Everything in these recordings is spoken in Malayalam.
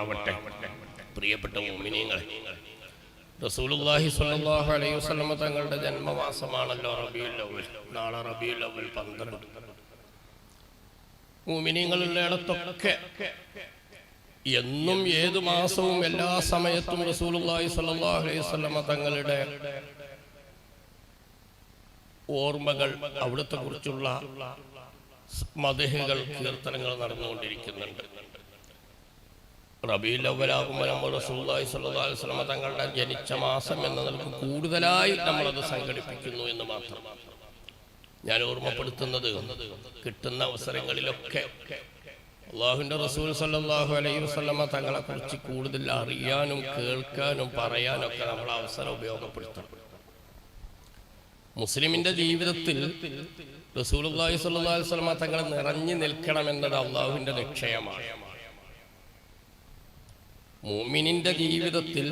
ആവട്ടെ പ്രിയപ്പെട്ട മോമിനിയങ്ങളെ റസൂലുള്ളാഹി സ്വല്ലല്ലാഹു അലൈഹി വസല്ലമ തങ്ങളുടെ ജന്മമാസമാണല്ലോ റബീഉൽ അവ്വൽ നാളെ റബീഉൽ അവ്വൽ പന്ത്രണ്ട്. മോമിനിയങ്ങളുള്ളിടത്തൊക്കെ എന്നും ഏതു മാസവും എല്ലാ സമയത്തും റസൂലുള്ളാഹി സ്വല്ലല്ലാഹു അലൈഹി വസല്ലമ തങ്ങളുടെ ഓർമ്മകൾ അവിടുത്തെ കുറിച്ചുള്ള മതഹുകൾ കീർത്തനങ്ങൾ നടന്നുകൊണ്ടിരിക്കുന്നുണ്ട്. നമ്മൾ തങ്ങളുടെ ജനിച്ച മാസം എന്ന നിലയ്ക്ക് കൂടുതലായി നമ്മളത് സംഘടിപ്പിക്കുന്നു എന്ന് മാത്രം. ഞാൻ ഓർമ്മപ്പെടുത്തുന്നത് കിട്ടുന്ന അവസരങ്ങളിലൊക്കെ അള്ളാഹുവിന്റെ റസൂൽ സല്ലാഹു അലൈഹി വസ്ലമ തങ്ങളെ കുറിച്ച് കൂടുതൽ അറിയാനും കേൾക്കാനും പറയാനൊക്കെ നമ്മൾ അവസരം ഉപയോഗപ്പെടുത്തണം. മുസ്ലിമിന്റെ ജീവിതത്തിൽ റസൂൽ അള്ളാഹി അലൈഹി വസ്ലമ തങ്ങളെ നിറഞ്ഞു നിൽക്കണം നിൽക്കണമെന്നത് അള്ളാഹുവിന്റെ നിശ്ചയമാണ്. മൂമിനിന്റെ ജീവിതത്തിൽ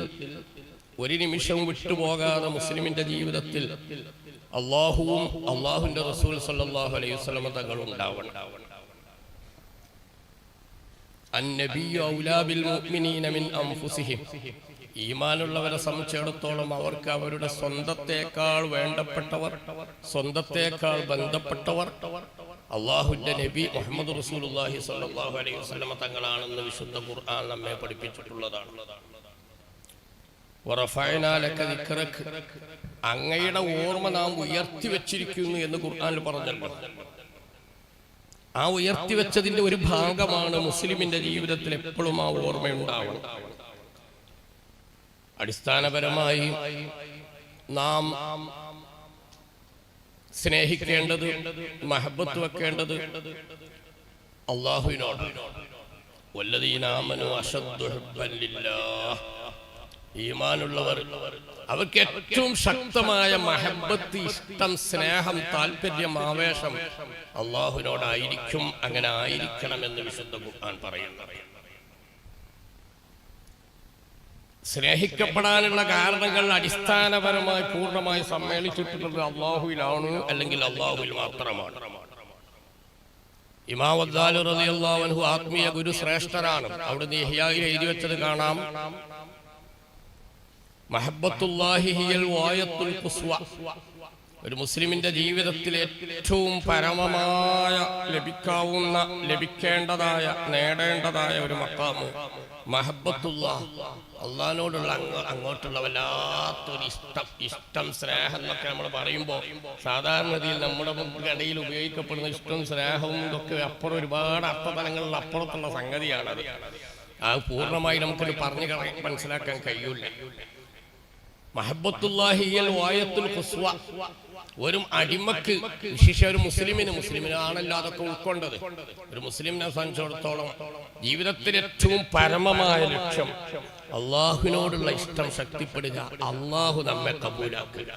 ഒരു നിമിഷവും വിട്ടുപോകാതെ മുസ്ലിമിന്റെ ജീവിതത്തിൽ അള്ളാഹുവും അള്ളാഹുവിന്റെ റസൂൽ സല്ലല്ലാഹു അലൈഹി വസല്ലമ തങ്ങൾ ഉണ്ടാവണം ഈമാനുള്ളവരെ സംബന്ധിച്ചിടത്തോളം അവർക്ക് അവരുടെ സ്വന്തത്തെക്കാൾ വേണ്ടപ്പെട്ടവർ സ്വന്തത്തെക്കാൾ ബന്ധപ്പെട്ടവർ അള്ളാഹുന്റെ നബി മുഹമ്മദ് റസൂലുള്ളാഹി സ്വല്ലല്ലാഹു അലൈഹി വസല്ലമ തങ്ങളാണെന്ന് വിശുദ്ധ ഖുർആൻ നമ്മെ പഠിപ്പിച്ചിട്ടുള്ളതാണ്. അങ്ങയുടെ ഓർമ്മ നാം ഉയർത്തി വെച്ചിരിക്കുന്നു എന്ന് ഖുർആനിൽ പറഞ്ഞല്ലോ. ആ ഉയർത്തി വെച്ചതിന്റെ ഒരു ഭാഗമാണ് മുസ്ലിമിന്റെ ജീവിതത്തിൽ എപ്പോഴും ആ ഓർമ്മയുണ്ടാവണം അടിസ്ഥാനപരമായി നാം സ്നേഹിക്കേണ്ടത് മഹബത്ത് വെക്കേണ്ടത്. അള്ളാഹുവിനോട് അവർക്ക് ഏറ്റവും ശക്തമായ മഹബത്ത് ഇഷ്ടം സ്നേഹം താല്പര്യം ആവേശം അള്ളാഹുവിനോടായിരിക്കും അങ്ങനെ ആയിരിക്കണം എന്ന് വിശുദ്ധ ഖുർആൻ പറയുന്നത് സ്നേഹിക്കപ്പെടാനുള്ള കാരണങ്ങൾ അടിസ്ഥാനപരമായി പൂർണമായി സമ്മേളിച്ചിട്ടുള്ളത് അള്ളാഹുവിലാണ് അല്ലെങ്കിൽ അള്ളാഹുവിൽ മാത്രമാണ്. ഇമാവദ്ദാലു ആത്മീയ ഗുരു ശ്രേഷ്ഠരാണ് അവിടുന്ന് ഇഹ്യായിൽ എഴുതി വെച്ചത് കാണാം. മഹബത്തുല്ലാഹി ഹിയൽ വായത്തുൽ ഖുസ്വ. ഒരു മുസ്ലിമിന്റെ ജീവിതത്തിൽ ഏറ്റവും പരമമായ ലഭിക്കാവുന്ന ലഭിക്കേണ്ടതായ നേടേണ്ടതായ ഒരു മക്കാമ്. മഹബത്തുള്ള അള്ളഹാനോടുള്ള അങ്ങ- അങ്ങോട്ടുള്ള വല്ലാത്തൊരു ഇഷ്ടം ഇഷ്ടം സ്നേഹം എന്നൊക്കെ നമ്മൾ പറയുമ്പോൾ സാധാരണ സാധാരണഗതിയിൽ നമ്മുടെ ഇടയിൽ ഉപയോഗിക്കപ്പെടുന്ന ഇഷ്ടവും സ്നേഹവും ഇതൊക്കെ അപ്പുറം ഒരുപാട് അർത്ഥതലങ്ങളിൽ അപ്പുറത്തുള്ള സംഗതിയാണ് അത് അത് പൂർണമായി നമുക്കത് പറഞ്ഞു മനസ്സിലാക്കാൻ കഴിയൂല. മഹബത്തുല്ലാഹിയൽ വായത്തുൽ ഖുസ്വ. ഒരു അടിമക്ക് വിശേഷ ഒരു മുസ്ലിമിന് മുസ്ലിമിനാണല്ലോ അതൊക്കെ ഉൾക്കൊണ്ടത്. ഒരു മുസ്ലിമിനെ സംബന്ധിച്ചിടത്തോളം ജീവിതത്തിൽ ഏറ്റവും പരമമായ ലക്ഷ്യം അള്ളാഹുവിനോടുള്ള ഇഷ്ടം ശക്തിപ്പെടുക അള്ളാഹു നമ്മെ കബൂലാക്കുക.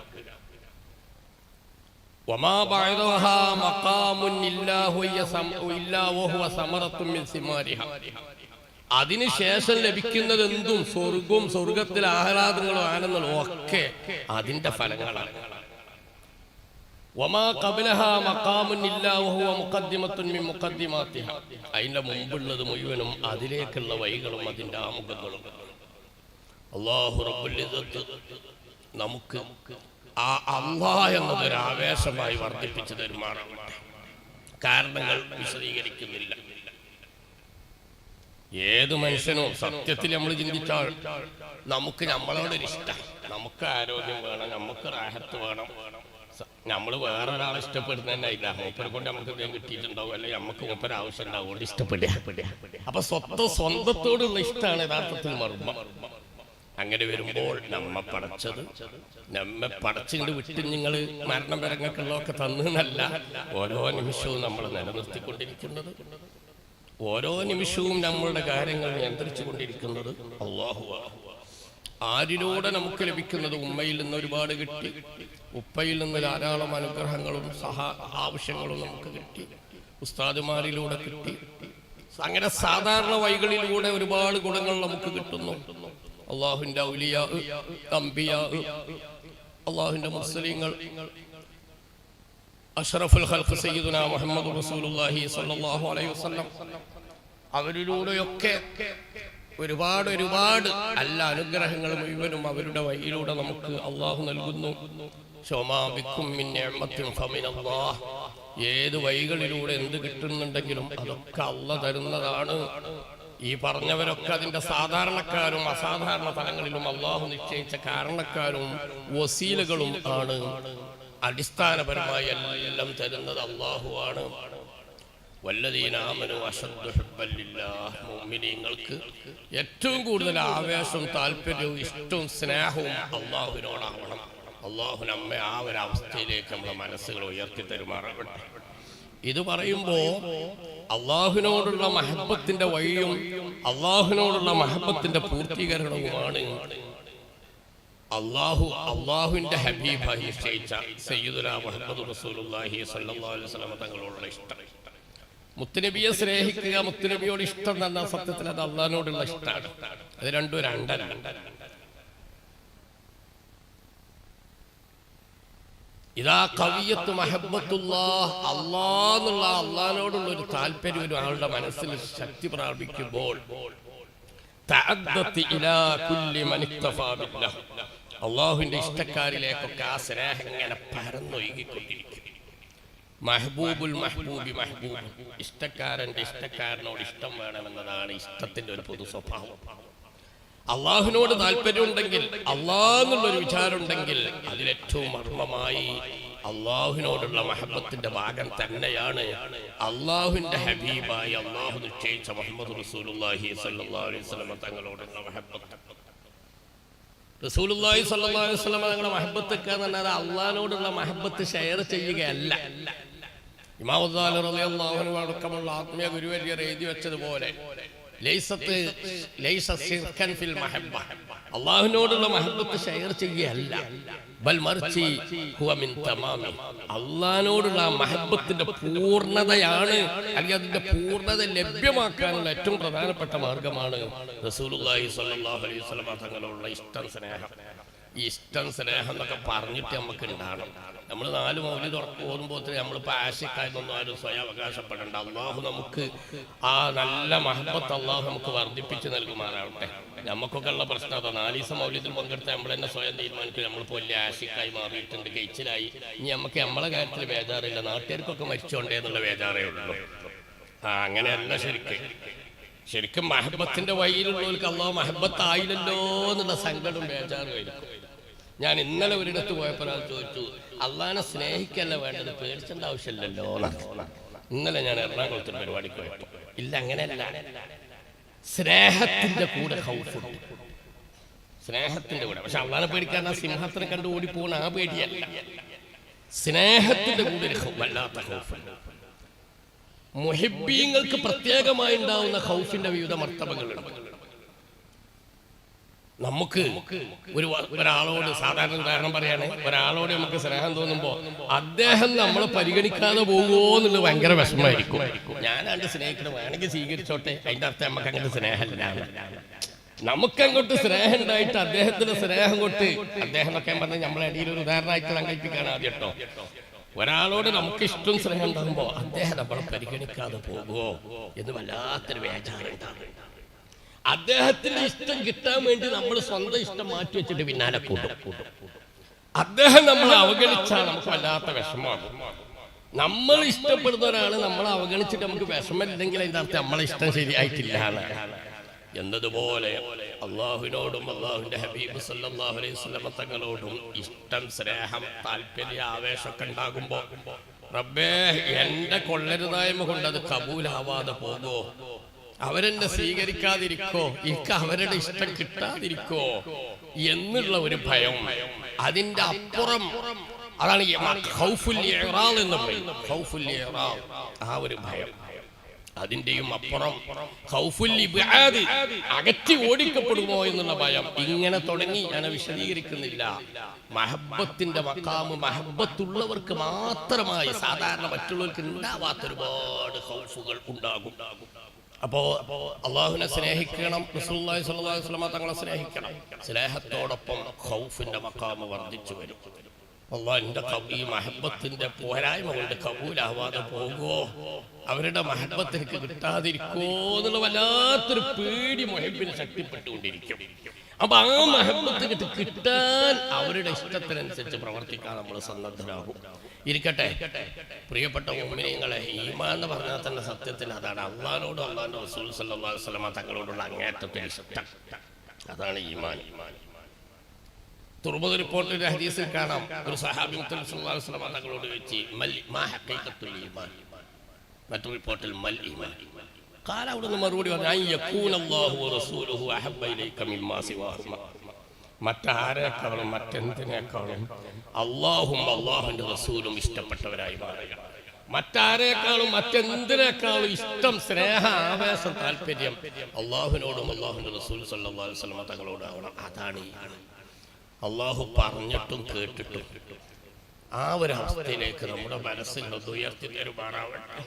അതിനുശേഷം ലഭിക്കുന്നത് എന്തും സ്വർഗവും സ്വർഗത്തിലെ ആഹ്ലാദങ്ങളും ആനന്ദങ്ങളും ഒക്കെ അതിന്റെ ഫലങ്ങളാണ്. അതിന്റെ മുമ്പുള്ളത് മുഴുവനും അതിലേക്കുള്ള വഴികളും അതിന്റെ ആമുഖങ്ങളും. റബ്ബുൽ ഇസ്സത്ത് നമുക്ക് ആ അള്ളാ എന്നതൊരു ആവേശമായി വർദ്ധിപ്പിച്ചു തരുമാറാവട്ടെ കാരണങ്ങൾ വിശദീകരിക്കുന്നില്ല. ഏത് മനുഷ്യനും സത്യത്തിൽ നമ്മൾ ചിന്തിച്ചാൽ നമുക്ക് നമ്മളോടൊരു ഇഷ്ടം നമുക്ക് ആരോഗ്യം വേണം നമുക്ക് റാഹത്ത് വേണം നമ്മൾ വേറെ ഒരാളെ ഇഷ്ടപ്പെടുന്നതന്നെ മൂപ്പരെ കൊണ്ട് നമുക്ക് എന്തെങ്കിലും കിട്ടിയിട്ടുണ്ടാവും അല്ലെങ്കിൽ നമുക്ക് മൂപ്പര ആവശ്യം ഉണ്ടാവും ഇഷ്ടപ്പെടുക. അപ്പൊ സ്വത്ത് സ്വന്തത്തോടുള്ള ഇഷ്ടമാണ് യഥാർത്ഥത്തിൽ മർമ്മം. അങ്ങനെ വരുമ്പോൾ നമ്മ പടച്ചത് നമ്മെ പടച്ചിട്ട് വിട്ട് നിങ്ങൾ മരണം വരങ്ങൾക്കുള്ളതൊക്കെ തന്നല്ല ഓരോ നിമിഷവും നമ്മൾ നിലനിർത്തിക്കൊണ്ടിരിക്കുന്നത്. ഓരോ നിമിഷവും നമ്മളുടെ കാര്യങ്ങൾ നിയന്ത്രിച്ചു കൊണ്ടിരിക്കുന്നത് അള്ളാഹുവാണ്. ആരിലൂടെ നമുക്ക് ലഭിക്കുന്നത് ഉമ്മയിൽ നിന്ന് ഒരുപാട് കിട്ടി. ഉപ്പയിൽ നിന്ന് ധാരാളം അനുഗ്രഹങ്ങളും സഹ ആവശ്യങ്ങളും നമുക്ക് കിട്ടി. ഉസ്താദുമാരിലൂടെ കിട്ടി. അങ്ങനെ സാധാരണ വൈകളിലൂടെ ഒരുപാട് ഗുണങ്ങൾ നമുക്ക് കിട്ടുന്നു. അള്ളാഹുന്റെ ഔലിയാ തമ്പിയാ അള്ളാഹുന്റെ മുസ്ലിങ്ങൾ. അഷറഫുൽ ഖൽഖ് സയ്യിദുന മുഹമ്മദ് റസൂലുള്ളാഹി സ്വല്ലല്ലാഹു അലൈഹി വസല്ലം. അവരിലൂടെയൊക്കെ ഒരുപാട് ഒരുപാട് അല്ല അനുഗ്രഹങ്ങൾ മുഴുവനും അവരുടെ വഴിയിലൂടെ നമുക്ക് അള്ളാഹു നൽകുന്നു. ഏത് വഴികളിലൂടെ എന്ത് കിട്ടുന്നുണ്ടെങ്കിലും അതൊക്കെ അല്ല തരുന്നതാണ്. ഈ പറഞ്ഞവരൊക്കെ അതിന്റെ സാധാരണക്കാരും അസാധാരണ തലങ്ങളിലും അള്ളാഹു നിശ്ചയിച്ച കാരണക്കാരും വസീലുകളും ആണ്. അടിസ്ഥാനപരമായി എല്ലാം തരുന്നത് അള്ളാഹുവാണ് വല്ലതീനാമനു മുഅ്മിനീങ്ങൾക്ക് ഏറ്റവും കൂടുതൽ ആവേശവും താല്പര്യവും ഇഷ്ടവും സ്നേഹവും അള്ളാഹുവിനോടാവണം. അള്ളാഹു നമ്മെ ആ ഒരു അവസ്ഥയിലേക്ക് നമ്മുടെ മനസ്സുകൾ ഉയർത്തി തരുമാറാവട്ടെ ഇത് പറയുമ്പോ അള്ളാഹുവിനോടുള്ള മഹബത്തിന്റെ വഴിയും അള്ളാഹുവിനോടുള്ള മഹബത്തിന്റെ പൂർത്തീകരണവുമാണ് അള്ളാഹു അള്ളാഹുവിന്റെ ഹബീബായി നിശ്ചയിച്ച സയ്യിദുല മുഹമ്മദ് റസൂലുള്ളാഹി സല്ലല്ലാഹു അലൈഹി വസല്ലം തങ്ങളോടുള്ള ഇഷ്ടം. മുത്തുനബിയെ സ്നേഹിക്കുക മുത്തുനബിയോട് ഇഷ്ടം തന്ന സത്യത്തിൽ അത് അള്ളഹാനോടുള്ള ഇഷ്ടമാണ്. അത് രണ്ടും രണ്ടല്ല ഇതാ കവിയത്ത് മഹബത്തുള്ള അള്ളാന്നുള്ള അള്ളഹാനോടുള്ള ഒരു താല്പര്യം ഒരു ആളുടെ മനസ്സിൽ ശക്തി പ്രാപിക്കുമ്പോൾ. അള്ളാഹുവിന്റെ ഇഷ്ടക്കാരിലേക്കൊക്കെ ആ സ്നേഹം ഇങ്ങനെ പരന്നൊഴുകിക്കൊണ്ടിരിക്കും. മഹബൂബുൽ മഹബൂബി മഹബൂബ്. ഇഷ്ടക്കാരന്റെ ഇഷ്ടക്കാരനോട് ഇഷ്ടം വേണമെന്നതാണ് ഇഷ്ടത്തിന്റെ ഒരു പൊതു സ്വഭാവം. അള്ളാഹുവിനോട് താല്പര്യമുണ്ടെങ്കിൽ അള്ളാഹെന്നുള്ളൊരു വിചാരം ഉണ്ടെങ്കിൽ അതിലേറ്റവും മർമ്മമായി അള്ളാഹുവിനോടുള്ള മഹബത്തിന്റെ ഭാഗം തന്നെയാണ് അള്ളാഹുവിന്റെ ഹബീബായി അള്ളാഹു നിശ്ചയിച്ച മുഹമ്മദ് സ്വല്ലല്ലാഹു അലൈഹി വസല്ലം തങ്ങളോടുള്ള മഹബത്ത്. റസൂലുള്ളാഹി സല്ലല്ലാഹു അലൈഹി വസല്ലം തങ്ങളുടെ മഹബത്ത് എന്ന് പറഞ്ഞാൽ അള്ളാഹിനോടുള്ള മഹബത്ത് ഷെയർ ചെയ്യുകയല്ല. അടക്കമുള്ള ആത്മീയ ഗുരുവര്യർ എഴുതി വെച്ചതുപോലെ അള്ളാഹുവിനോടുള്ള മഹബത്ത് ഷെയർ ചെയ്യുകയല്ല. ബൽ മറിച്ച് അള്ളാഹിനോടുള്ള ആ മഹബത്തിന്റെ പൂർണതയാണ് അല്ലെങ്കിൽ അതിന്റെ പൂർണത ലഭ്യമാക്കാനുള്ള ഏറ്റവും പ്രധാനപ്പെട്ട മാർഗമാണ് റസൂലുള്ളാഹി സ്വല്ലല്ലാഹു അലൈഹി വസല്ലം തങ്ങളോടുള്ള ഇഷ്ടം സ്നേഹം. ഇഷ്ടം സ്നേഹം എന്നൊക്കെ പറഞ്ഞിട്ട് നമുക്ക് ഉണ്ടാകണം നമ്മൾ നാല് മൗലി തുറക്ക് പോകുമ്പോൾ നമ്മളിപ്പോൾ ആശയക്കാരനൊന്നും ആരും സ്വയം അവകാശപ്പെടേണ്ട. അള്ളാഹു നമുക്ക് ആ നല്ല മഹബത്ത് അള്ളാഹു നമുക്ക് വർദ്ധിപ്പിച്ച് നൽകുമാറാവട്ടെ. നമുക്കൊക്കെ ഉള്ള പ്രശ്നം അതോ. നാല് ദിവസം മൗല്യത്തിൽ പങ്കെടുത്ത് നമ്മൾ തന്നെ സ്വയം തീരുമാനിക്കും. നമ്മളിപ്പോൾ വലിയ ആശിക്കായി മാറിയിട്ടുണ്ട് കഴിച്ചിലായി ഇനി നമുക്ക് നമ്മളെ കാര്യത്തിൽ ബേജാറില്ല നാട്ടുകാർക്കൊക്കെ മരിച്ചോണ്ടേ എന്നുള്ള ബേജാറേ ഉള്ളൂ. ആ അങ്ങനെയല്ല ശരിക്കും. ശരിക്കും മഹബത്തിന്റെ വഴിയിലുള്ളവർക്ക് അള്ളാഹു മഹബത്തായില്ലല്ലോ എന്നുള്ള സങ്കടം ബേജാറും ആയിരിക്കും. ഞാൻ ഇന്നലെ ഒരിടത്ത് പോയപ്പോൾ ഒരാൾ ചോദിച്ചു അള്ളഹാനെ സ്നേഹിക്കല്ല വേണ്ടത് പേടിച്ചേണ്ട ആവശ്യമില്ലല്ലോ. ഇന്നലെ ഞാൻ എറണാകുളത്ത് പരിപാടി പോയപ്പോൾ ഇല്ല അങ്ങനെയല്ല. സ്നേഹത്തിന്റെ കൂടെ സ്നേഹത്തിന്റെ കൂടെ. പക്ഷെ അള്ളഹാനെ പേടിക്കാൻ ആ സിംഹത്തിനെ കണ്ട് പോകുന്ന ആ പേടിയല്ല. സ്നേഹത്തിന്റെ കൂടെ വല്ലാത്ത മുഹിബീങ്ങൾക്ക് പ്രത്യേകമായി ഉണ്ടാവുന്ന ഹൗഫിന്റെ വിവിധ മർത്തബങ്ങളുണ്ട് നമുക്ക് ഒരു ഒരാളോട് സാധാരണ ഉദാഹരണം പറയാണ് ഒരാളോട് നമുക്ക് സ്നേഹം തോന്നുമ്പോ അദ്ദേഹം നമ്മളെ പരിഗണിക്കാതെ പോകുമോ എന്നുള്ളത് ഭയങ്കര വിഷമമായിരിക്കും. ഞാനാണ്ട് സ്നേഹിക്കണം വേണമെങ്കിൽ സ്വീകരിച്ചോട്ടെ അതിന്റെ അർത്ഥം നമുക്ക് അങ്ങോട്ട് സ്നേഹമില്ല. നമുക്ക് അങ്ങോട്ട് സ്നേഹം ഉണ്ടായിട്ട് അദ്ദേഹത്തിന്റെ സ്നേഹം കൊണ്ട് അദ്ദേഹം ഞാൻ പറഞ്ഞ നമ്മളെ ഇടയിൽ ഒരു ഉദാഹരണമായിട്ട് സങ്കല്പിക്കാണ് ആദ്യം കേട്ടോ. ഒരാളോട് നമുക്ക് ഇഷ്ടം സ്നേഹം ഉണ്ടാകുമ്പോ അദ്ദേഹം നമ്മളെ പരിഗണിക്കാതെ പോകുമോ എന്ന് വല്ലാത്തൊരു വേചാറുണ്ടാകും അദ്ദേഹത്തിന്റെ ഇഷ്ടം കിട്ടാൻ വേണ്ടി നമ്മൾ സ്വന്തം ഇഷ്ടം മാറ്റി വെച്ചിട്ട് പിന്നാലെ കൂട്ടും. അദ്ദേഹം നമ്മളെ അവഗണിച്ചാൽ നമുക്ക് വല്ലാത്ത വിഷമമാണ്. നമ്മൾ ഇഷ്ടപ്പെടുന്ന ഒരാൾ നമ്മളെ അവഗണിച്ചിട്ട് നമുക്ക് വിഷമമില്ലെങ്കിൽ അതിന്റെ അർത്ഥം നമ്മളെ ഇഷ്ടം ശരിയായിട്ടില്ല. എന്നതുപോലെ അള്ളാഹുവിനോടും അള്ളാഹുവിന്റെ ഹബീബ് സല്ലല്ലാഹു അലൈഹി തങ്ങളോടും ഇഷ്ടം സ്നേഹം താല്പര്യ ആവേശമൊക്കെ ഉണ്ടാകുമ്പോ റബ്ബേ എന്റെ കൊള്ളരുതായ്മ കൊണ്ട് അത് കബൂലാവാതെ പോകുമോ അവരെന്നെ സ്വീകരിക്കാതിരിക്കോ? എനിക്ക് അവരുടെ ഇഷ്ടം കിട്ടാതിരിക്കോ? എന്നുള്ള ഒരു ഭയം. അതിന്റെ അപ്പുറം അതാണ് എന്ന്. ആ ഒരു ഭയം. അതിന്റെയും അപ്പുറം അകറ്റി ഓടിക്കപ്പെടുമോ എന്നുള്ള ഭയം. ഇങ്ങനെ തുടങ്ങി. ഞാൻ വിശദീകരിക്കുന്നില്ല. മഹബത്തിന്റെ മക്കാമ് മഹബത്തുള്ളവർക്ക് മാത്രമായി സാധാരണ മറ്റുള്ളവർക്ക് ഉണ്ടാവാത്ത ഒരുപാട് ഹൗഫുകൾ ഉണ്ടാകും. അപ്പോ അള്ളാഹുവിനെ സ്നേഹിക്കണം റസൂലുള്ളാഹി സ്വല്ലല്ലാഹു അലൈഹി വസല്ലമ തങ്ങളെ സ്നേഹിക്കണം. സ്നേഹത്തോടൊപ്പം ഖൗഫിന്റെ മക്കാമ വർദ്ധിച്ചു വരും. അള്ളാഹ് എന്റെ ഈ മഹബത്തിന്റെ പോരായ്മ കൊണ്ട് കബൂലാവാതെ പോകുമോ അവരുടെ മഹബത്ത് എനിക്ക് കിട്ടാതിരിക്കുമോ എന്നുള്ള വല്ലാത്തൊരു പേടി മൊഹബിന് ശക്തിപ്പെട്ടുകൊണ്ടിരിക്കും. അപ്പൊ ആ മഹബത്ത് കിട്ടി. കിട്ടാൻ അവരുടെ ഇഷ്ടത്തിനനുസരിച്ച് പ്രവർത്തിക്കാൻ നമ്മൾ സന്നദ്ധരാകും. ഇരിക്കട്ടെ. പ്രിയപ്പെട്ട ഉമ്മിനിയങ്ങളെ ഈമാൻ എന്ന് പറഞ്ഞാൽ തന്നെ സത്യത്തിൽ അതാണ്. അള്ളഹാനോടും അള്ളാഹിന്റെ റസൂൽ വസല്ലമ തങ്ങളോടുള്ള അങ്ങേറ്റത്തെ ഇഷ്ടം. അതാണ് ഈമാൻ. തുറമുഖ റിപ്പോർട്ടിന്റെ ഹദീസിൽ കാണാം. ഒരു സഹാബി തങ്ങളോട് വെച്ച് മറ്റു റിപ്പോർട്ടിൽ മൽ ഈമാൻ. കാല അവിടുന്ന് മറുപടി പറഞ്ഞു "അൻ യകൂന അല്ലാഹു വറസൂലുഹു അഹബ്ബ ഇലൈക മിമ്മാ സിവാഹുമ മറ്റാരേക്കാളും മറ്റെന്തിനേക്കാളും അള്ളാഹും അള്ളാഹുന്റെ റസൂലും ഇഷ്ടപ്പെട്ടവരായി മാറുക. മറ്റാരേക്കാളും മറ്റെന്തിനേക്കാളും ഇഷ്ടം സ്നേഹ ആവേശം താല്പര്യം അള്ളാഹുവിനോടും അള്ളാഹുവിന്റെ റസൂൽ വസല്ലമ തങ്ങളോടാവണം. അതാണ് അള്ളാഹു പറഞ്ഞിട്ടും കേട്ടിട്ടും ആ ഒരു അവസ്ഥയിലേക്ക് നമ്മുടെ മനസ്സിൽ ഉയർത്തി തരുമാറാവട്ടെ.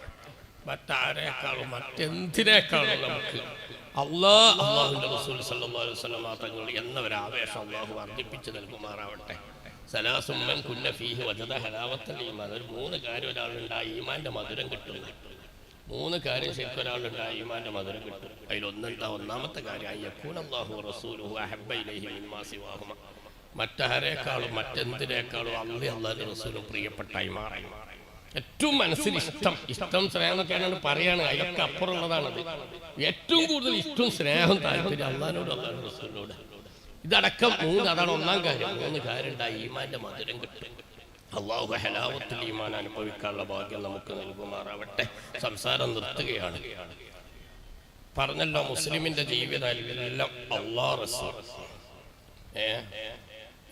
മറ്റാരേക്കാളും മറ്റെന്തിനേക്കാളും നമുക്ക് അള്ളാഹ് അള്ളാഹുന്റെ റസൂൽ അലൈഹി വസല്ലം തങ്ങൾ എന്ന ഒരു ആവേശം അള്ളാഹു വർദ്ധിപ്പിച്ചു നൽകുമാറാവട്ടെ. സലാസുമ്മൻ കുന്ന ഫീഹി വജദ ഹലാവത്തൽ ഈമാൻ. ഒരു മൂന്ന് കാര്യം ഒരാളുണ്ടായി ഈമാന്റെ മധുരം കിട്ടും മൂന്ന് കാര്യം ശരിക്കും ഒരാളുണ്ടായി ഈമാന്റെ മധുരം കിട്ടും അതിലൊന്നെന്താ? ഒന്നാമത്തെ കാര്യം യക്കൂൻ അള്ളാഹു റസൂലുഹു മിമ്മാ മറ്റാരേക്കാളും മറ്റെന്തിനേക്കാളും അള്ളി അള്ളാഹു റസൂലും പ്രിയപ്പെട്ടായി മാറി. ഏറ്റവും മനസ്സിൽ ഇഷ്ടം ഇഷ്ടം സ്നേഹം എന്നൊക്കെയാണ് പറയാണ്. അതിലൊക്കെ അപ്പുറമുള്ളതാണത് ഏറ്റവും കൂടുതൽ ഇഷ്ടം സ്നേഹം താല്പര്യം അള്ളഹാനോട് അള്ളാഹു റസൂലിനോട്. ഇതടക്കം മൂന്ന് അതാണ് ഒന്നാം കാര്യം. മൂന്ന് കാര്യം ഈമാന്റെ മധുരം കിട്ടും. അള്ളാഹു ഹലാവത്തിൽ ഈമാൻ അനുഭവിക്കാനുള്ള ഭാഗ്യം നമുക്ക് നൽകുമാറാവട്ടെ. സംസാരം നിർത്തുകയാണ്. പറഞ്ഞല്ലോ മുസ്ലിമിന്റെ ജീവിതം എല്ലാം അള്ളാഹ് റസൂൽ. ഏ?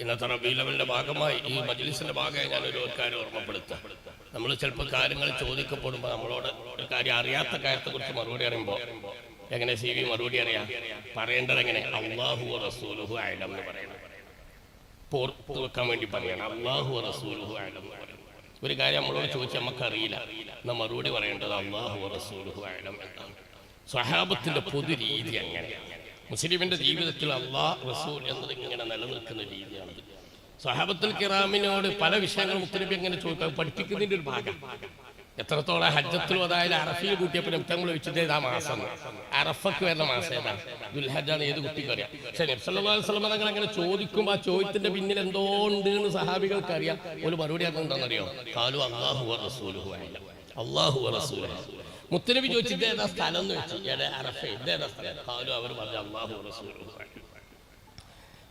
ഇന്നത്തെ റബി ഭാഗമായി? ഈ മജ്ലിസിന്റെ ഭാഗമായി ഞാൻ ഒരു കാര്യം ഓർമ്മപ്പെടുത്താം നമ്മൾ ചിലപ്പോൾ കാര്യങ്ങൾ ചോദിക്കപ്പെടുമ്പോൾ നമ്മളോട് ഒരു കാര്യം അറിയാത്ത കാര്യത്തെ കുറിച്ച് മറുപടി അറിയുമ്പോൾ എങ്ങനെ സി വി മറുപടി അറിയാം? പറയേണ്ടത് എങ്ങനെ? അള്ളാഹു റസൂലുഹു അയലം എന്ന് പറയണം. വെക്കാൻ വേണ്ടി പറയണം. അള്ളാഹു റസൂലുഹു അയലം ഒരു കാര്യം നമ്മളോട് ചോദിച്ചാൽ നമുക്കറിയില്ല. എന്നാ മറുപടി പറയേണ്ടത് അള്ളാഹു റസൂലുഹു അയലം എന്നാണ്. സ്വഹാബത്തിന്റെ പൊതു രീതി അങ്ങനെയാണ് മുസ്ലിമിന്റെ ജീവിതത്തിൽ അള്ളാഹ് റസൂൽ എന്നത് ഇങ്ങനെ നിലനിൽക്കുന്ന രീതിയാണത്. സഹാബത്തുൽ കിറാമിനോട് പല വിഷയങ്ങളും മുത്തനബി എങ്ങനെ ചോദിക്കാം. പഠിപ്പിക്കുന്നതിന്റെ ഒരു ഭാഗം. എത്രത്തോളം ഹജ്ജത്തിൽ അതായത് അറഫയിൽ കൂട്ടിയപ്പോൾ നമ്മൾ വെച്ചിട്ട് ഏതാ മാസം. അറഫക്ക് വരുന്ന മാസം ഏതാ? ദുൽഹജാണ് ഏത് കുട്ടിക്ക് അറിയാം? പക്ഷെ നബ്സല്ലാസ്ലമ തങ്ങൾ അങ്ങനെ ചോദിക്കുമ്പോൾ ആ ചോദ്യത്തിന്റെ പിന്നിൽ എന്തോ ഉണ്ട് എന്ന് സഹാബികൾക്ക് അറിയാം ഒരു മറുപടി അങ്ങനെ എന്താണെന്നറിയോ കാലു അള്ളാഹു അല്ലാഹു അള്ളാഹു റസൂലുഹു. മുത്തനബി ചോദിച്ചു ഏതാ സ്ഥലം? എന്ന് വെച്ചു ഏതാ അറഫ ഇതേതാ സ്ഥലം? കാലു അവർ പറഞ്ഞു അള്ളാഹു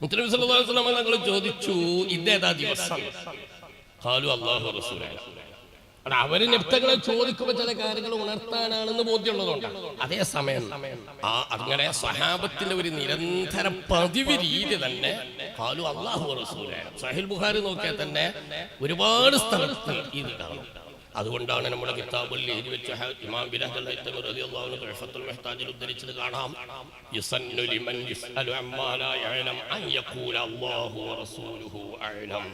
മുത്തനബി സല്ലല്ലാഹു അലൈഹി വസല്ലം തങ്ങൾ ചോദിച്ചു ഇതേതാ ദിവസം? കാലു അള്ളാഹു റസൂലുഹു അവർ നിപ്തങ്ങളെ ചോദിക്കുമ്പോൾ ചില കാര്യങ്ങൾ ഉണർത്താനാണെന്ന് ബോധ്യമുള്ളതുകൊണ്ട് അതേസമയം ആ അങ്ങനെ സഹാബത്തിന്റെ ഒരു നിരന്തര പതിവ് രീതി തന്നെ ഹാലു അള്ളാഹു റസൂലെ സഹിൽ ബുഖാരി നോക്കിയാൽ തന്നെ ഒരുപാട് സ്ഥലത്ത് ഇത് കാണും. അതുകൊണ്ടാണ് നമ്മുടെ കിതാബുൽ എഴുതി വെച്ച ഇമാം മുഹ്താജിൽ ഉദ്ധരിച്ചത് കാണാം. ലിമൻ യസ്അലു അൻ യഖൂല അല്ലാഹു വറസൂലുഹു അഅലം.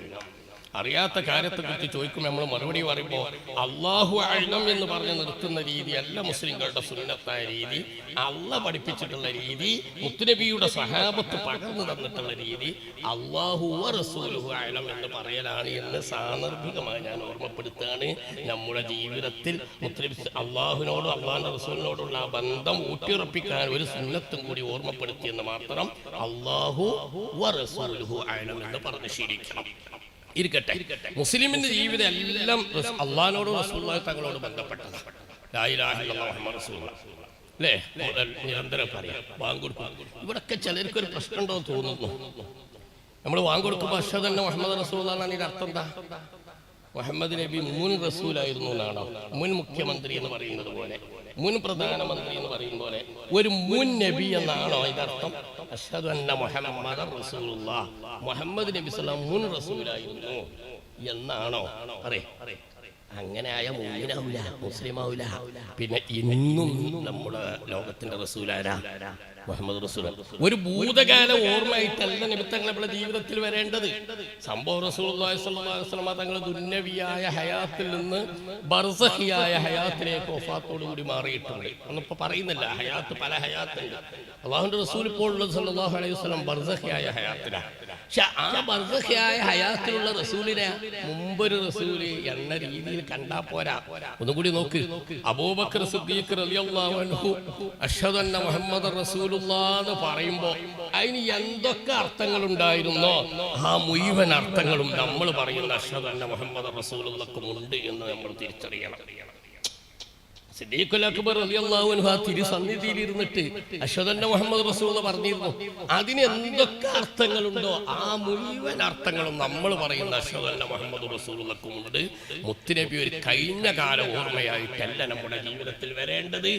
അറിയാത്ത കാര്യത്തെ കുറിച്ച് ചോദിക്കും നമ്മൾ മറുപടി പറയുമ്പോൾ അള്ളാഹു അഴനം എന്ന് പറഞ്ഞ് നിർത്തുന്ന രീതിയല്ല മുസ്ലിങ്ങളുടെ സുന്നത്തായ രീതി അള്ള പഠിപ്പിച്ചിട്ടുള്ള രീതി മുത്തുനബിയുടെ സഹാബത്ത് പകർന്നു തന്നിട്ടുള്ള രീതി അള്ളാഹു റസൂലുഹു അഴനം എന്ന് പറയലാണ് എന്ന് സാന്ദർഭികമായി ഞാൻ ഓർമ്മപ്പെടുത്തുകയാണ്. നമ്മുടെ ജീവിതത്തിൽ മുത്തുനബി അള്ളാഹുവിനോടും അള്ളാഹിന്റെ റസൂലിനോടുള്ള ആ ബന്ധം ഊട്ടിയുറപ്പിക്കാൻ ഒരു സുന്നത്തും കൂടി ഓർമ്മപ്പെടുത്തിയെന്ന് മാത്രം അള്ളാഹു റസൂലുഹു അഴനം എന്ന് പറഞ്ഞ് ശീലിക്കണം. ഇരിക്കട്ടെ. മുസ്ലിമിന്റെ ജീവിതം എല്ലാം അള്ളാഹിനോടും തങ്ങളോട് ബന്ധപ്പെട്ടതാണ്. നിരന്തരം പറയാം. ഇവിടൊക്കെ ചിലർക്ക് ഒരു പ്രശ്നം ഉണ്ടോ എന്ന് തോന്നുന്നു. നമ്മൾ വാങ്കൊടുക്കുമ്പോൾ പക്ഷെ തന്നെ മുഹമ്മദ് റസൂലാണ് ഇതിന്റെ അർത്ഥം എന്താ? മുഹമ്മദ് നബി മുൻ റസൂലായിരുന്നു എന്നാണോ? മുൻ മുഖ്യമന്ത്രി എന്ന് പറയുന്നത് പോലെ. മുൻ പ്രധാനമന്ത്രി എന്ന് പറയും പോലെ ഒരു മുൻ നബി എന്നാണോ ഇതിനർത്ഥം അഷ്ഹദു അന്ന മുഹമ്മദ റസൂലുള്ള. മുഹമ്മദ് നബി സല്ലല്ലാഹു മുൻ റസൂലായിരുന്നു. എന്നാണോ? അറിയ. അങ്ങനെ ആയ മുമ്പിനാവൂല മുസ്ലിം ആവില്ല പിന്നെ ഇന്നും നമ്മുടെ ലോകത്തിന്റെ റസൂലാരാ മുഹമ്മദ് റസൂൽ. ഒരു ഭൂതകാല ഓർമ്മയായിട്ടല്ല നിമിത്തങ്ങൾ നമ്മുടെ ജീവിതത്തിൽ വരേണ്ടത്. സംഭവ റസൂൽ തങ്ങൾ ദുന്നവിയായ ഹയാത്തിൽ നിന്ന് ബർസഹിയായ ഹയാത്തിലേക്ക് ഒഫാത്തോടു കൂടി മാറിയിട്ടുണ്ട്. ഒന്നിപ്പോ പറയുന്നില്ല ഹയാത്ത് പല ഹയാത്തുണ്ട്. അള്ളാഹുന്റെ റസൂൽ ഇപ്പോൾ ഉള്ളത് സല്ലാഹു അലൈഹി വസല്ലം ബർസഹിയായ ഹയാത്തിലാണ് പക്ഷെ ആ ബർസഖയായ ഹയാത്തിലുള്ള റസൂലിനെ മുമ്പൊരു റസൂൽ എന്ന രീതിയിൽ കണ്ടാ പോരാ. ഒന്നും കൂടി നോക്ക്. അബൂബക്കർ സിദ്ദീഖ് റളിയല്ലാഹു അൻഹു അഷ്ഹദു അന്ന മുഹമ്മദ് റസൂലുള്ളാഹ് എന്ന് പറയുമ്പോ അതിന് എന്തൊക്കെ അർത്ഥങ്ങൾ ഉണ്ടായിരുന്നോ ആ മുഴുവൻ അർത്ഥങ്ങളും നമ്മൾ പറയുന്ന അഷ്ഹദു അന്ന മുഹമ്മദ് റസൂലുള്ളാഹ്ക്കും ഉണ്ട് എന്ന് നമ്മൾ തിരിച്ചറിയണം. സിദ്ദീഖുൽ അക്ബർ ആ തിരുസന്നിധിയിൽ ഇരുന്നിട്ട് അശ്വതന്റെ മുഹമ്മദ് റസൂൽ പറഞ്ഞിരുന്നു. അതിന് എന്തൊക്കെ അർത്ഥങ്ങളുണ്ടോ? ആ മുഴുവൻ അർത്ഥങ്ങളും നമ്മൾ പറയുന്ന അശ്വതന്റെ മുഹമ്മദ് റസൂലക്കുമുണ്ട് മുത്തുനബി ഒരു കഴിഞ്ഞ കാല ഓർമ്മയായിട്ടല്ല നമ്മുടെ ജീവിതത്തിൽ വരേണ്ടത്.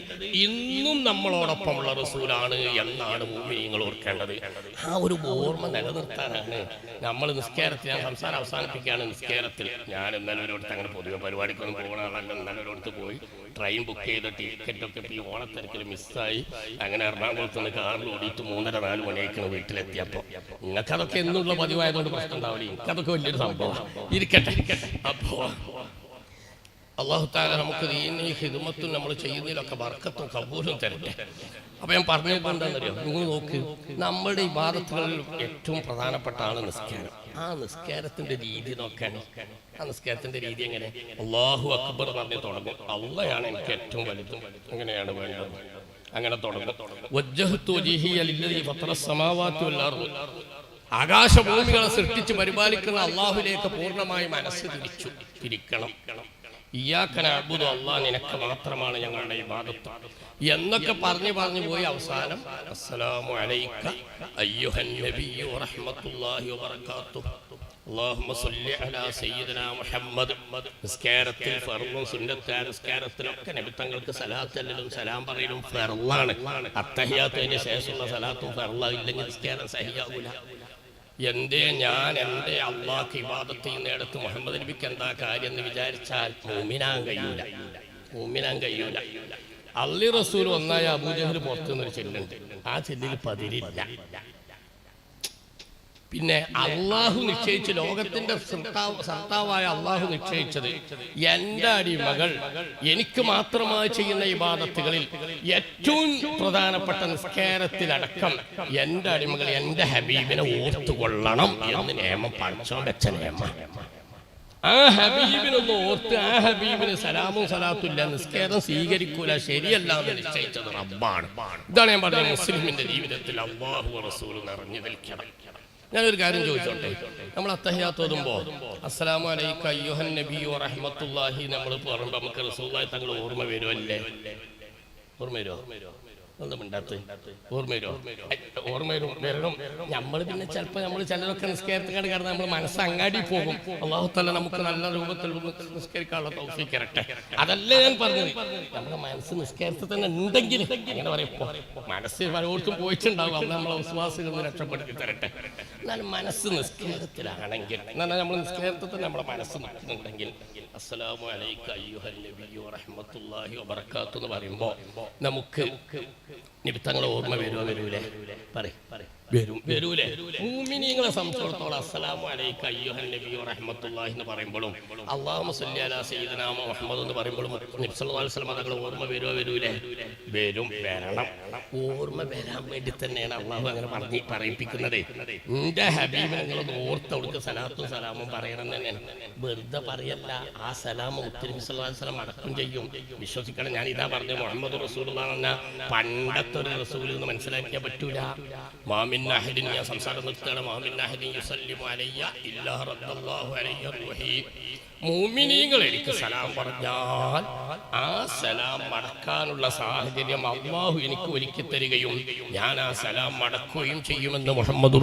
ഇന്നും നമ്മളോടൊപ്പമുള്ള റസൂലാണ് എന്നാണ് നിങ്ങൾ ഓർക്കേണ്ടത്. ആ ഒരു ഓർമ്മ നിലനിർത്താനാണ് നമ്മൾ നിസ്കാരത്തിൽ ഞാൻ സംസാരം അവസാനിപ്പിക്കുകയാണ്. നിസ്കാരത്തിൽ ഞാൻ ഇന്നലെ ഒരിടത്ത് അങ്ങനെ പൊതുവെ പരിപാടിക്കൊന്നും പോകണ ഇന്നലെ ഒരിടത്ത് പോയി. ട്രെയിൻ ബുക്ക് ചെയ്ത ടിക്കറ്റൊക്കെ ഈ ഓണത്തിരക്കിൽ മിസ്സായി അങ്ങനെ എറണാകുളത്ത് നിന്ന് കാറിൽ ഓടിയിട്ട് മൂന്നര നാല് മണിയായിരിക്കണം വീട്ടിലെത്തിയപ്പോൾ നിങ്ങൾക്ക് അതൊക്കെ എന്നുള്ള പതിവായതുകൊണ്ട് പ്രശ്നം ഉണ്ടാവില്ല. എനിക്കതൊക്കെ വലിയൊരു സംഭവം ഇരിക്കട്ടെ. അപ്പോ അള്ളാഹു താല നമുക്ക് ദീനി ഹിദുമത്തും നമ്മൾ ചെയ്യുന്നതിലൊക്കെ വർക്കത്തും കബൂലും തരട്ടെ. അപ്പൊ ഞാൻ പറഞ്ഞു എന്താണെന്നറിയോ? നിങ്ങൾ നോക്ക് നമ്മുടെ ഈ ഏറ്റവും ഏറ്റവും പ്രധാനപ്പെട്ടാണ് നിസ്കാരം. ആ നിസ്കാരത്തിന്റെ രീതി നോക്കാൻ ആ നിസ്കാരത്തിന്റെ രീതി എങ്ങനെ? അള്ളാഹു അക്ബർ പറഞ്ഞു തുടങ്ങും അള്ളയാണ് എനിക്ക് ഏറ്റവും വലുതും. അങ്ങനെയാണ് വേണ്ടത്? അങ്ങനെ തുടങ്ങും. ആകാശഭൂമികളെ സൃഷ്ടിച്ച് പരിപാലിക്കുന്ന അള്ളാഹുലേക്ക് പൂർണമായി മനസ്സ് തിരിച്ചു. തിരിക്കണം. ഇയാക്കന അബുദു അള്ളാഹ് നിനക്ക് മാത്രമാണ് ഞങ്ങളുടെ ഇബാദത്ത്. എന്നൊക്കെ പറഞ്ഞു പറഞ്ഞു പോയി അവസാനം. അസ്സലാമു അലൈക അയ്യുഹൻ നബിയ്യു വറഹ്മത്തുള്ളാഹി വബറകാതുഹു അല്ലാഹുമ്മ സല്ലി അലാ മുഹമ്മദ്. നിസ്കാരത്തിൽ ഫർളും സുന്നത്താ നിസ്കാരത്തിലൊക്കെ നബിത്തങ്ങൾക്ക് സലാത്ത് അല്ലലും സലാം പറയലും ഫർളാണ്. അത്തഹിയാത്തതിന് ശേഷമുള്ള സലാത്തും ഫർള ഇല്ലെങ്കിൽ നിസ്കാരം സഹിയാവൂല. എന്തേ ഞാൻ എന്റെ അള്ളാഹ് ഇബാദത്ത് ചെയ്യുന്നിടത്ത് മുഹമ്മദ് നബിക്ക് എന്താ കാര്യം എന്ന് വിചാരിച്ചാൽ മൂമിനാൻ കഴിയൂല. മൂമിനാൻ കഴിയൂല. അള്ളി റസൂൽ ഒന്നായ അബൂജഹൽ പുറത്തുനിന്നൊരു ചെല്ലുണ്ട്. ആ ചെല്ലിൽ പതിരില്ല. പിന്നെ അള്ളാഹു നിശ്ചയിച്ച് ലോകത്തിന്റെ സർത്താവായ അള്ളാഹു നിശ്ചയിച്ചത് എന്റെ അടിമകൾ എനിക്ക് മാത്രമായി ചെയ്യുന്ന ഇബാദത്തുകളിൽ ഏറ്റവും പ്രധാനപ്പെട്ട നിസ്കാരത്തിലടക്കം എന്റെ അടിമകൾ എന്റെ ഹബീബിനെ ഓർത്തുകൊള്ളണം എന്ന് നിയമം പഠിച്ചോ വെച്ച നിയമം. ആ ഹബീബിനൊന്ന് ഓർത്ത് ആ ഹബീബിന് സലാമും സലാത്തുമില്ല നിസ്കാരം സ്വീകരിക്കൂല ശരിയല്ല എന്ന് നിശ്ചയിച്ചത് റബ്ബാണ്. ഇതാണ് ഞാൻ പറഞ്ഞത് മുസ്ലിമിന്റെ ജീവിതത്തിൽ അള്ളാഹു റസൂൽ നിറഞ്ഞു നിൽക്കണം. ഞാനൊരു കാര്യം ചോദിച്ചോട്ടെ? നമ്മൾ അത്തഹ്യാത്ത് ഓതുമ്പോ അസ്സലാമു അലൈക അയ്യുഹൻ നബി റഹ്മത്തുള്ളാഹി നമ്മൾ പറയുമ്പോൾ നമുക്ക് റസൂലുള്ളാഹി തങ്ങൾ ഓർമ്മ വരുമല്ലേ ഓർമ്മ വരുമോ ഒന്നും മിണ്ടാത്ത ഓർമ്മയിലോ? വരുമോ ഓർമ്മ വരണം നമ്മൾ പിന്നെ ചിലപ്പോൾ നമ്മൾ ചിലരൊക്കെ നിസ്കാരത്തിൽ കാരണം നമ്മൾ മനസ്സ് അങ്ങാടി പോകും. അള്ളാഹു തല നമുക്ക് നല്ല രൂപത്തിൽ നിസ്കരിക്കാനുള്ള തൗഫീഖ് ഇരട്ടെ അതല്ലേ ഞാൻ പറഞ്ഞത്. നമ്മുടെ മനസ്സ് നിസ്കാരത്തിൽ തന്നെ ഉണ്ടെങ്കിൽ അങ്ങനെ പറയപ്പോ മനസ്സ് പലയിടത്തും പോയിട്ടുണ്ടാവും. അത് നമ്മളെ വിശ്വാസികൾ രക്ഷപ്പെടുത്തി തരട്ടെ. എന്നാലും മനസ്സ് നിസ്കാരത്തിലാണെങ്കിൽ എന്നാൽ നമ്മൾ നിസ്കാരത്തിൽ നമ്മുടെ മനസ്സ് നടക്കുന്നുണ്ടെങ്കിൽ അസ്സലാമു അലൈക അയ്യുഹൽ റഹ്മത്തുള്ളാഹി വബറകാത്തു എന്ന് പറയുമ്പോൾ നമുക്ക് നിമിത്തങ്ങളെ ഓർമ്മ വരുമോ വരൂലേ? പറയും വരും വരൂലേ? മൂമിനീങ്ങളെ സംബന്ധിച്ചിടത്തോളം അസ്സലാമു അലൈക അയ്യുഹൻ നബിയ്യു റഹ്മത്തുള്ളാഹി എന്ന് പറയുമ്പോഴും അല്ലാഹുമ്മ സല്ലി അലാ സയ്യിദനാ മുഹമ്മദ് എന്ന് പറയുമ്പോഴും നബി സല്ലല്ലാഹു അലൈഹി വസല്ലം തങ്ങൾ ഓർമ്മ വരുമോ വരൂലേ? വരും വരണം. ഓർമ്മ വരാൻ വേണ്ടി തന്നെയാണ് അള്ളാഹു അങ്ങനെ പറഞ്ഞ് പറയിപ്പിക്കുന്നത്. എന്റെ ഹബീബങ്ങളും നിങ്ങളൊന്ന് ഓർത്ത് സലാത്തും സലാമും പറയണം തന്നെയാണ്. വെറുതെ പറയല്ല. ആ സലാം മുത്തലിം വസല്ലം അടക്കം ചെയ്യും. വിശ്വസിക്കണം. ഞാൻ ഇതാ പറഞ്ഞു മുഹമ്മദ് റസൂൽ പറഞ്ഞ പണ്ടത്തെ ഒരു റസൂൽ എന്ന് മനസ്സിലാക്കിയാൽ പറ്റൂല. മാമിൻ അഹദിൻ ഞാൻ സംസാരം നിർത്തുകയാണ്. മാമിൻ അഹലിൻ എനിക്ക് സലാം പറഞ്ഞാൽ ആ സലാം മടക്കാനുള്ള സാഹചര്യം അള്ളാഹു എനിക്ക് ഒരുക്കി തരികയും ഞാൻ ആ സലാം മടക്കുകയും ചെയ്യുമെന്ന് മുഹമ്മദ്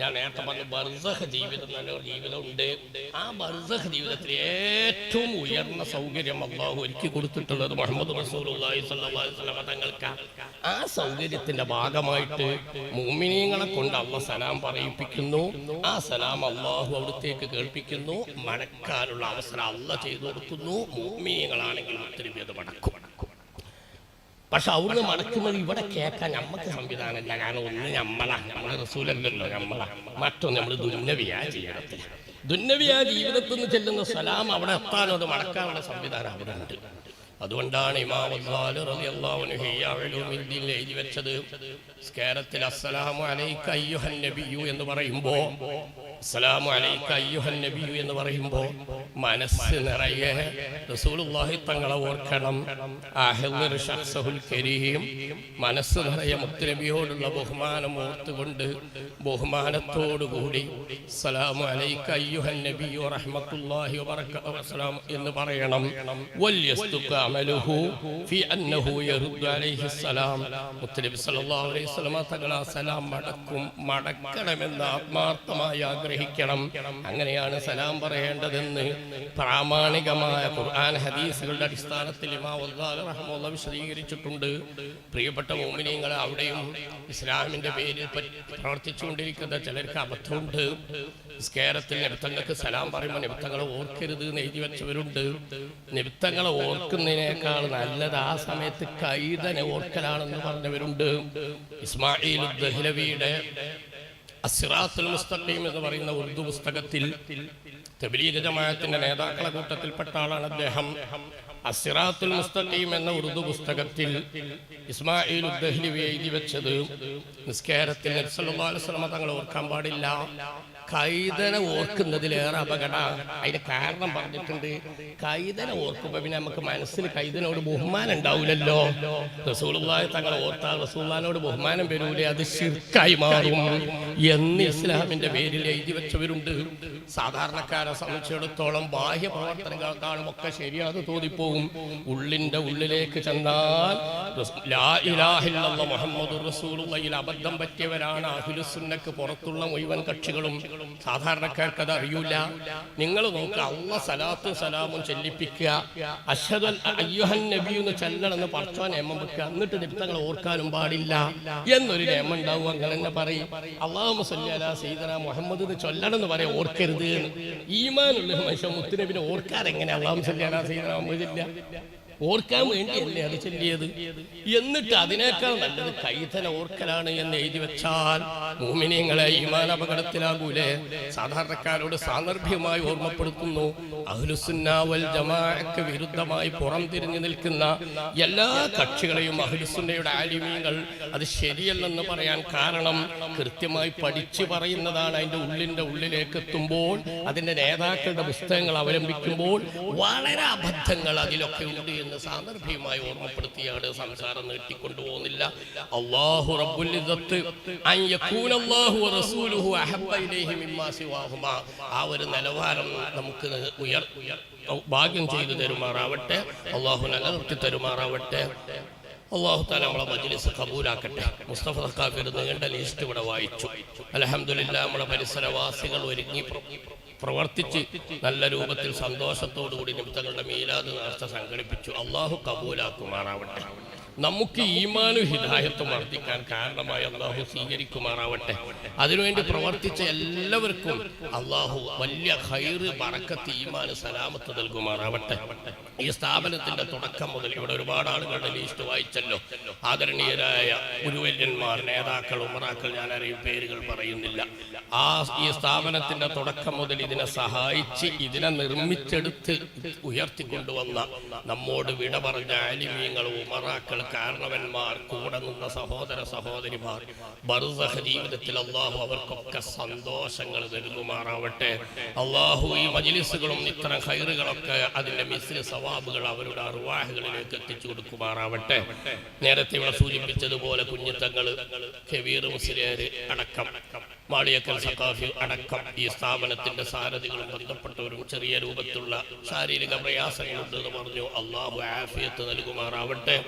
ഞാൻ നേരത്തെ പറഞ്ഞു ബർസഖ് ജീവിതം നല്ലൊരു ജീവിതമുണ്ട്. ആ ബർസഹ ജീവിതത്തിൽ ഏറ്റവും ഉയർന്ന സൗകര്യം അള്ളാഹു ഒരുക്കി കൊടുത്തിട്ടുള്ളത് മുഹമ്മദ് വസല്ലം തങ്ങൾക്ക്. ആ സൗകര്യത്തിന്റെ ഭാഗമായിട്ട് മുഅ്മിനീങ്ങളെ കൊണ്ട് അള്ള സലാം പറയിപ്പിക്കുന്നു. ആ സലാം അള്ളാഹു അവിടത്തേക്ക് കേൾപ്പിക്കുന്നു. മടക്കാനുള്ള അവസരം അള്ള ചെയ്തു കൊടുക്കുന്നു. മോമിനിയങ്ങളാണെങ്കിൽ ഒത്തിരി മടക്കും പക്ഷെ അവിടുന്ന് മടക്കുന്നത് ഇവിടെ കേൾക്കാൻ നമ്മക്ക് സംവിധാനമില്ല കാരണം ഒന്ന് നമ്മളാ നമ്മളെ റസൂലല്ലല്ലോ നമ്മളാ മറ്റൊന്ന് നമ്മൾ ദുന്നവിയാ ജീവിതത്തിൽ ദുന്നവിയാ ജീവിതത്തിൽ നിന്ന് ചെല്ലുന്ന സലാം അവിടെ എത്താനോ അത് മടക്കാനുള്ള സംവിധാനം അവിടെ ഉണ്ട്. അതുകൊണ്ടാണ് എഴുതി വെച്ചത് സ്കാരത്തിൽ അസ്സലാമു അലൈക അയ്യുഹൻ നബിയു എന്ന് പറയുമ്പോൾ അയ്യുഹൻ എന്ന് പറയുമ്പോൾ മനസ്സ് നിറയെ റസൂലുള്ളാഹി തങ്ങളെ ഓർക്കണം. കരീം. മനസ്സ് നിറയെ മുത്തുനബിയോടുള്ള ബഹുമാനം ഓർത്തുകൊണ്ട് ബഹുമാനത്തോടുകൂടി അസ്സലാമു അലൈക അയ്യുഹൻ നബിയു റഹ്മത്തുള്ളാഹി വബറകാതുഹു എന്ന് പറയണം. വല്യസ്തുക അമലുഹു ഫി അന്നഹു യറുദ്ദു അലൈഹി സലാം സല്ലല്ലാഹു അലൈഹി വസല്ലം തങ്ങൾ സലാം മടക്കും മടക്കണമെന്ന് ആത്മാർത്ഥമായി ആഗ്രഹിക്കണം. അങ്ങനെയാണ് സലാം പറയേണ്ടതെന്ന് പ്രാമാണികമായ ഖുർആൻ ഹദീസുകളുടെ അടിസ്ഥാനത്തിൽ റഹ്മുള്ള വിശദീകരിച്ചിട്ടുണ്ട്. പ്രിയപ്പെട്ട മോമിനിയങ്ങൾ അവിടെയും ഇസ്ലാമിന്റെ പേരിൽ പ്രവർത്തിച്ചുകൊണ്ടിരിക്കുന്ന ചിലർക്ക് അബദ്ധമുണ്ട്. സ്കേരത്തിൽ നിമിത്തങ്ങൾക്ക് സലാം പറയുമ്പോൾ നിമിത്തങ്ങളെ ഓർക്കരുത് എന്ന് എഴുതി വെച്ചവരുണ്ട്. നിമിത്തങ്ങളെ ഓർക്കുന്നതിനേക്കാൾ നല്ലത് ആ സമയത്ത് കൈതനെ ഓർക്കലാണെന്ന് പറഞ്ഞവരുണ്ട്. ഇസ്മായിൽ ദഹ്ലവിയുടെ അസിറാത്തുൽ മുസ്തഖീം എന്ന് പറയുന്ന ഉറുദു പുസ്തകത്തിൽ തബ്ലീഗ് ജമാഅത്തിന്റെ നേതാക്കള കൂട്ടത്തിൽപ്പെട്ട ആളാണ് അദ്ദേഹം. അസിറാത്തുൽ മുസ്തഖീം എന്ന ഉറുദു പുസ്തകത്തിൽ ഇസ്മായിൽ ഉദ്ദഹ്ലി എഴുതി വെച്ചത്. നിസ്കാരത്തിൽ സല്ലല്ലാഹു അലൈഹി തങ്ങൾ ഓർക്കാൻ പാടില്ല. കൈതനെ ഓർക്കുന്നതിലേറെ അപകട. അതിന്റെ കാരണം പറഞ്ഞിട്ടുണ്ട്. കൈതനെ ഓർക്കുമ്പോ പിന്നെ നമുക്ക് മനസ്സിൽ കൈതനോട് ബഹുമാനം ഉണ്ടാവില്ലല്ലോ. റസൂലുള്ളാഹി തങ്ങളെ ഓർത്താൽ റസൂള്ളാനോട് ബഹുമാനം വരൂലേ? അത് ശിർക്കായി മാറും. എന്ന് ഇസ്ലാമിന്റെ പേരിൽ എഴുതി വെച്ചവരുണ്ട്. സാധാരണക്കാരെ സംബന്ധിച്ചിടത്തോളം ബാഹ്യ പ്രവർത്തനങ്ങൾ കാണുമൊക്കെ ശരിയാത് തോന്നിപ്പോകും. ഉള്ളിന്റെ ഉള്ളിലേക്ക് ചെന്നാൽ മുഹമ്മദ് റസൂലുള്ളാഹിയിൽ അബദ്ധം പറ്റിയവരാണ് അഹിലുസുന്നക്ക് പുറത്തുള്ള മുഴുവൻ കക്ഷികളും. സാധാരണക്കാർക്ക് അത് അറിയൂല. നിങ്ങൾ നോക്കുക അള്ള സലാത്തും സലാമും ചെല്ലിപ്പിക്കുക. അഷദ് അയ്യുഹൻ നബി എന്ന് ചെല്ലണമെന്ന് പറച്ചോ നിയമം വെക്കുക. എന്നിട്ട് നിമിത്തങ്ങൾ ഓർക്കാനും പാടില്ല. എന്നൊരു നിയമം ഉണ്ടാവും അങ്ങനെ തന്നെ പറയും. അള്ളാഹു സല്ലാ സീതന മുഹമ്മദ് എന്ന് ചൊല്ലണം എന്ന് പറയാം ഓർക്കരുത് ഈമാനുള്ള മനുഷ്യൻ മുത്തുനബിനെ ഓർക്കാരെങ്ങനെ അള്ളാഹു സല്ലാ സീതന മുഹമ്മദ് ഓർക്കാൻ എന്നെ അത് ചൊല്ലിയത്? എന്നിട്ട് അതിനേക്കാൾ നല്ലത് കൈതന ഓർക്കലാണ് എന്ന് എഴുതി വെച്ചാൽ മൂമിനിയങ്ങളെ ഈമാൻ അപകടത്തിലാകൂലേ? സാധാരണക്കാരോട് സാന്ദർഭ്യമായി ഓർമ്മപ്പെടുത്തുന്നു. അഹ്ലുസുന്നാവൽ ജമാക്ക് വിരുദ്ധമായി പുറം തിരിഞ്ഞു നിൽക്കുന്ന എല്ലാ കക്ഷികളെയും അഹ്ലുസുന്നയുടെ ആലിമീങ്ങൾ അത് ശരിയല്ലെന്ന് പറയാൻ കാരണം കൃത്യമായി പഠിച്ചു പറയുന്നതാണ്. അതിന്റെ ഉള്ളിന്റെ ഉള്ളിലേക്ക് എത്തുമ്പോൾ അതിന്റെ നേതാക്കളുടെ പുസ്തകങ്ങൾ അവലംബിക്കുമ്പോൾ വളരെ അബദ്ധങ്ങൾ അതിലൊക്കെ ഉണ്ട് എന്ന് സാന്ദർഭികമായി ഓർമ്മപ്പെടുത്തിയാണ് സംസാരം അള്ളാഹു ഇലൈഹി മിമ്മാ സിവാഹുമാ. ആ ഒരു നിലവാരം നമുക്ക് ഉയർ ഭാഗ്യം ചെയ്തു തരുമാറാവട്ടെ. അള്ളാഹു നിലനിർത്തി തരുമാറാവട്ടെ. അള്ളാഹു താല നമ്മളെ മജ്ലിസ് കബൂലാക്കട്ടെ. മുസ്തഫ സഖാഫിർ നീണ്ട ലിസ്റ്റ് ഇവിടെ വായിച്ചു. അലഹമില്ല നമ്മളെ പരിസരവാസികൾ ഒരുങ്ങി പ്രവർത്തിച്ച് നല്ല രൂപത്തിൽ സന്തോഷത്തോടുകൂടി നിമിത്തങ്ങളുടെ മീലാദ് നേർച്ച സംഘടിപ്പിച്ചു. അള്ളാഹു കബൂലാക്കുമാറാവട്ടെ. നമുക്ക് ഈമാനും ഹിദായത്തും വർദ്ധിക്കാൻ കാരണമായി അള്ളാഹു സ്വീകരിക്കുമാറാവട്ടെ. അതിനുവേണ്ടി പ്രവർത്തിച്ച എല്ലാവർക്കും അള്ളാഹു വലിയ ഹൈറ് പറക്കത്ത് ഈമാന് സലാമത്ത് നൽകുമാറാവട്ടെ. ഈ സ്ഥാപനത്തിന്റെ തുടക്കം മുതൽ ഇവിടെ ഒരുപാട് ആളുകളുടെ ലീസ്റ്റ് വായിച്ചല്ലോ. ആദരണീയരായ ഗുരുവല്യന്മാർ നേതാക്കൾ ഉമറാക്കൾ ഞാൻ പേരുകൾ പറയുന്നില്ല. ആ ഈ സ്ഥാപനത്തിന്റെ തുടക്കം മുതൽ ഇതിനെ സഹായിച്ച് ഇതിനെ നിർമ്മിച്ചെടുത്ത് ഉയർത്തിക്കൊണ്ടുവന്ന നമ്മോട് വിട പറഞ്ഞ ആലിമീങ്ങൾ ഉമറാക്കൾ കാരണവന്മാർ കൂടെ നിന്ന സഹോദര സഹോദരിമാർ ബർസഹ ജീവിതത്തിൽ അള്ളാഹു അവർക്കൊക്കെ സന്തോഷങ്ങൾ നൽകുമാറാവട്ടെ. അള്ളാഹു ഈ മജിലിസുകളും ഇത്തരം ഹൈറുകളൊക്കെ അതിന്റെ മിസ്ല് സവാബുകൾ അവരുടെ അറുവാഹുകളിലേക്ക് എത്തിച്ചു കൊടുക്കുമാറാവട്ടെ. നേരത്തെ ഇവിടെ സൂചിപ്പിച്ചതുപോലെ കുഞ്ഞിത്തങ്ങൾ കെവീർ മുസ്ലിയാര് അടക്കം സഖാഫി അടക്കം ഈ സ്ഥാപനത്തിന്റെ സാരഥികളും ബന്ധപ്പെട്ടവരും ചെറിയ രൂപത്തിലുള്ള ശാരീരിക പ്രയാസങ്ങളുണ്ടെന്ന് പറഞ്ഞു. അള്ളാഹു ആഫിയത്ത് നൽകുമാറാവട്ടെ.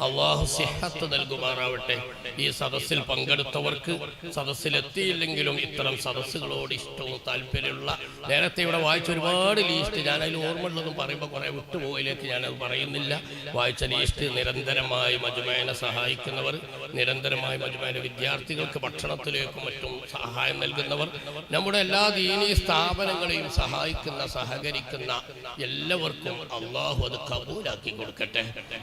അള്ളാഹു സിഹത്ത് നൽകുമാറാവട്ടെ. ഈ സദസ്സിൽ പങ്കെടുത്തവർക്ക് സദസ്സിലെത്തിയില്ലെങ്കിലും ഇത്തരം സദസ്സുകളോട് ഇഷ്ടവും താല്പര്യമുള്ള നേരത്തെ ഇവിടെ വായിച്ച ഒരുപാട് ലീസ്റ്റ് ഞാൻ അതിൽ ഓർമ്മയുള്ളതും പറയുമ്പോൾ കുറെ വിട്ടുപോയിലേക്ക് ഞാനത് പറയുന്നില്ല. വായിച്ച ലീസ്റ്റ് നിരന്തരമായി മജുമേനെ സഹായിക്കുന്നവർ നിരന്തരമായി മജുമേന വിദ്യാർത്ഥികൾക്ക് ഭക്ഷണത്തിലേക്കും മറ്റും സഹായം നൽകുന്നവർ നമ്മുടെ എല്ലാ ദീനീ സ്ഥാപനങ്ങളെയും സഹായിക്കുന്ന സഹകരിക്കുന്ന എല്ലാവർക്കും അള്ളാഹു അത് കബൂലാക്കി കൊടുക്കട്ടെ.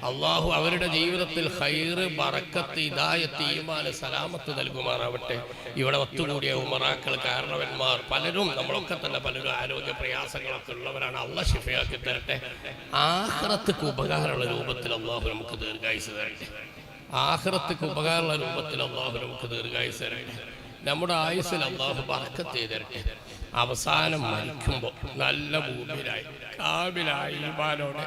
അള്ളാഹു അവരുടെ ജീവിതത്തിൽ ഹൈറ് ബറക്കത്ത് ഇദായത്ത് ഈമാന് സലാമത്ത് നൽകുമാറാവട്ടെ. ഇവിടെ ഒത്തുകൂടിയ ഉമറാക്കൾ കാരണവന്മാർ പലരും നമ്മളൊക്കെ തന്നെ പലരും ആരോഗ്യ പ്രയാസങ്ങളൊക്കെ ഉള്ളവരാണ്. അള്ള ഷിഫയാക്കി തരട്ടെ. ആഹ്റത്തുക്ക് ഉപകാരമുള്ള രൂപത്തിൽ അള്ളാഹു നമുക്ക് ദീർഘായുസ് തരട്ടെ. ആഹ്റത്തുക്ക് ഉപകാരമുള്ള രൂപത്തിൽ അള്ളാഹു നമുക്ക് ദീർഘായുസ് തരട്ടെ. നമ്മുടെ ആയുസ്സിൽ അള്ളാഹു ബർക്കത്ത് ചെയ്തരട്ടെ. അവസാനം മരിക്കുമ്പോൾ നല്ല ഭൂമിയിലായി. കാവിലായി ഈമാനോടെ.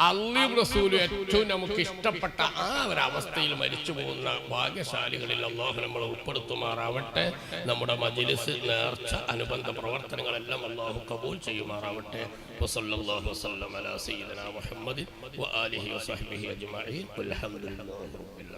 അള്ളി റസൂൽ ഏറ്റവും നമുക്ക് ഇഷ്ടപ്പെട്ട ആ ഒരു അവസ്ഥയിൽ മരിച്ചു പോകുന്ന ഭാഗ്യശാലികളിൽ അള്ളാഹു നമ്മൾ ഉൾപ്പെടുത്തുമാറാവട്ടെ. നമ്മുടെ മജിലിസ് നേർച്ച അനുബന്ധ പ്രവർത്തനങ്ങളെല്ലാം അള്ളാഹു കബൂൽ ചെയ്യുമാറാവട്ടെ. വസല്ലല്ലാഹു വസല്ലം അലാ സയ്യിദനാ മുഹമ്മദ് വആലിഹി വസഹ്ബിഹി അജ്മഈൻ. റബ്ബിൽ